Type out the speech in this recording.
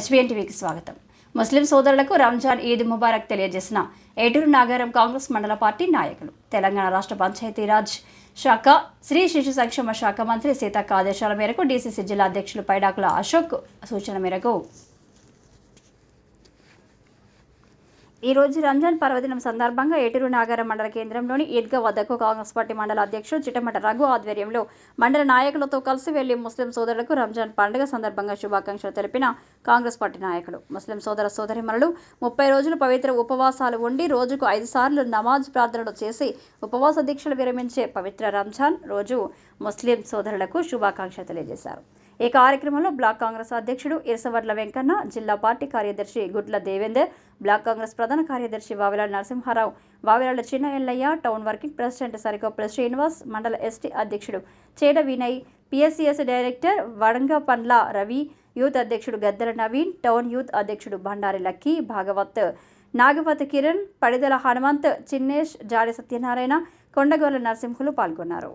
HBN టీవీకి స్వాగతం. ముస్లిం సోదరులకు రంజాన్ ఈద్ ముబారక్ తెలియజేసిన ఏటూరు నాగారం కాంగ్రెస్ మండల పార్టీ నాయకులు. తెలంగాణ రాష్ట్ర పంచాయతీరాజ్ శాఖ శ్రీ శిశు సంక్షేమ శాఖ మంత్రి సీతక్క ఆదేశాల మేరకు డీసీసీ జిల్లా అధ్యక్షులు పైడాకుల అశోక్ సూచన మేరకు ఈ రోజు రంజాన్ పర్వదినం సందర్భంగా ఏటూరు నాగారం మండల కేంద్రంలోని ఈద్గా వద్దకు కాంగ్రెస్ పార్టీ మండల అధ్యక్షుడు చిట్టమట రఘు ఆధ్వర్యంలో మండల నాయకులతో కలిసి వెళ్ళి ముస్లిం సోదరులకు రంజాన్ పండుగ సందర్భంగా శుభాకాంక్షలు తెలిపిన కాంగ్రెస్ పార్టీ నాయకులు. ముస్లిం సోదర సోదరిమణులు ముప్పై రోజులు పవిత్ర ఉపవాసాలు ఉండి రోజుకు ఐదు సార్లు నమాజ్ ప్రార్థనలు చేసి ఉపవాస దీక్షలు విరమించే పవిత్ర రంజాన్ రోజు ముస్లిం సోదరులకు శుభాకాంక్షలు తెలియజేశారు. ఈ కార్యక్రమంలో బ్లాక్ కాంగ్రెస్ అధ్యక్షుడు ఇరసవడ్ల వెంకన్న జిల్లా పార్టీ కార్యదర్శి గుడ్ల దేవేందర్ బ్లాక్ కాంగ్రెస్ ప్రధాన కార్యదర్శి Vavilala Narasimha Rao. Vavilala Chinna Ellaiah town working president Sarikoppala Srinivas మండల ఎస్టీ అధ్యక్షుడు Cheda Vinay PSCS director Vadanga Pandla Ravi youth అధ్యక్షుడు గద్దెల నవీన్ టౌన్ యూత్ అధ్యక్షుడు భండారి లక్కీ భాగవత్ నాగవత్ కిరణ్ పడిదల హనుమంత్ చిన్నేష్ జాడి సత్యనారాయణ కొండగోల నరసింహులు పాల్గొన్నారు.